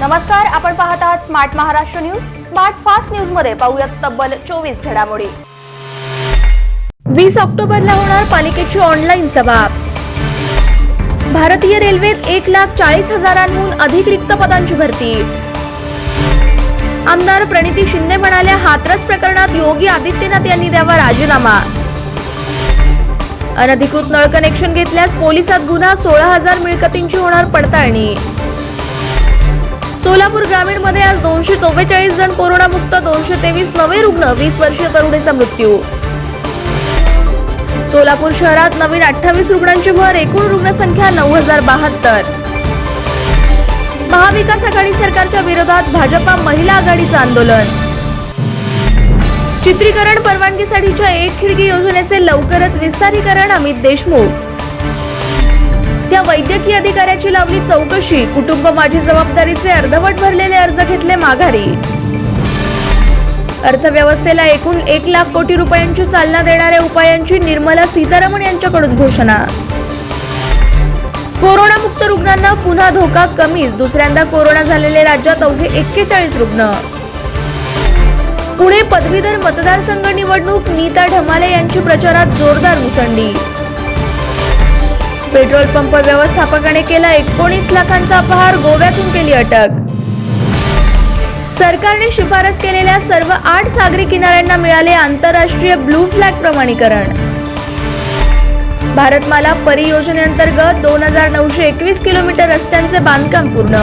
नमस्कार आपण पाहत आहात smart Maharashtra news smart fast न्यूजमध्ये पाहूयात तब्बल चोवीस घडामोडी. वीस ऑक्टोबरला होणार पालिकेची ऑनलाईन सभा. भारतीय रेल्वेत एक लाख चाळीस हजारांहून अधिक रिक्त पदांची भरती. आमदार प्रणिती शिंदे म्हणाल्या हातरस प्रकरणात योगी आदित्यनाथ यांनी द्यावा राजीनामा. अनधिकृत नळ कनेक्शन घेतल्यास पोलिसात गुन्हा सोळा हजार मिळकतींची होणार पडताळणी. सोलापूर ग्रामीणमध्ये आज दोनशे चौवेचाळीस जण कोरोनामुक्त दोनशे तेवीस नवे रुग्ण वीस वर्षीय तरुणीचा मृत्यू. सोलापूर शहरात नवीन अठ्ठावीस रुग्णांची भर एकूण रुग्णसंख्या नऊ हजार बहात्तर. महाविकास आघाडी सरकारच्या विरोधात भाजपा महिला आघाडीचं आंदोलन. चित्रीकरण परवानगीसाठीच्या एक खिडकी योजनेचे लवकरच विस्तारीकरण अमित देशमुख. त्या वैद्यकीय अधिकाऱ्याची लावली चौकशी. कुटुंब माझी जबाबदारीचे अर्धवट भरलेले अर्ज घेतले माघारी. अर्थव्यवस्थेला एकूण एक लाख कोटी रुपयांची चालना देणाऱ्या उपायांची निर्मला सीतारामन यांच्याकडून घोषणा. कोरोनामुक्त रुग्णांना पुन्हा धोका कमीच. दुसऱ्यांदा कोरोना झालेले राज्यात अवघे एक्केचाळीस रुग्ण. पुणे पदवीधर मतदारसंघ निवडणूक नीता ढमाले यांची प्रचारात जोरदार मुसंडी. पेट्रोल पंप व्यवस्थापकाने केला एकोणीस लाखांचा अपहार गोव्यातून केली अटक. सरकारने शिफारस केलेल्या सर्व आठ सागरी किनाऱ्यांना मिळाले आंतरराष्ट्रीय ब्लू फ्लॅग प्रमाणीकरण. भारतमाला परियोजनेअंतर्गत दोन हजार नऊशे एकवीस किलोमीटर रस्त्यांचे बांधकाम पूर्ण.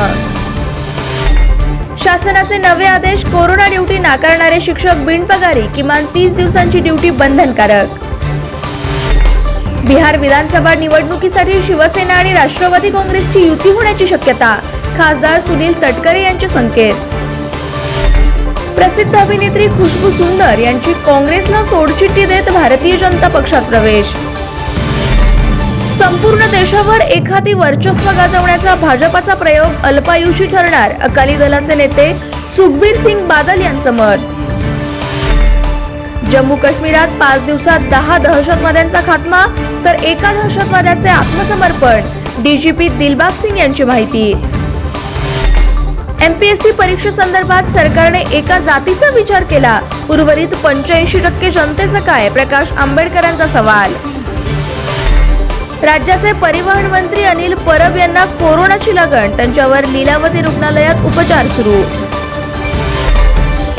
शासनाचे नवे आदेश कोरोना ड्युटी नाकारणारे शिक्षक बिनपगारी किमान तीस दिवसांची ड्युटी बंधनकारक. बिहार विधानसभा निवडणुकीसाठी शिवसेना आणि राष्ट्रवादी काँग्रेसची युती होण्याची शक्यता खासदार सुनील तटकरे यांचे संकेत. प्रसिद्ध अभिनेत्री खुशबू सुंदर यांची काँग्रेसला सोडचिठ्ठी देत भारतीय जनता पक्षात प्रवेश. संपूर्ण देशावर एखादी वर्चस्व गाजवण्याचा भाजपाचा प्रयोग अल्पायुषी ठरणार अकाली दलाचे नेते सुखबीर सिंग बादल यांचं मत. जम्मू काश्मीरात पाच दिवसात दहा दहशतवाद्यांचा खात्मा तर एका दहशतवाद्याचे आत्मसमर्पण. डीजीपी दिलबाग सिंग यांची माहिती. एमपीएससी परीक्षेसंदर्भात सरकारने एका जातीचा विचार केला. उर्वरित पंच्याऐंशी टक्के जनतेचं काय? प्रकाश आंबेडकरांचा सवाल. राज्याचे परिवहन मंत्री अनिल परब यांना कोरोनाची लागण. त्यांच्यावर लीलावती रुग्णालयात उपचार सुरू.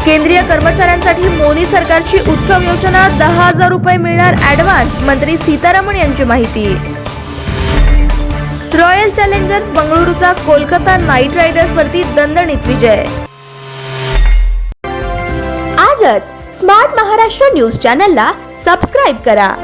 केंद्रीय कर्मचाऱ्यांसाठी मोदी सरकारची उत्सव योजना दहा हजार रुपये मिळणार ऍडव्हान्स मंत्री सीतारामन यांची माहिती. रॉयल चॅलेंजर्स बंगळुरूचा कोलकाता नाईट रायडर्स वरती दणदणीत विजय. आजच स्मार्ट महाराष्ट्र न्यूज चॅनलला सबस्क्राईब करा.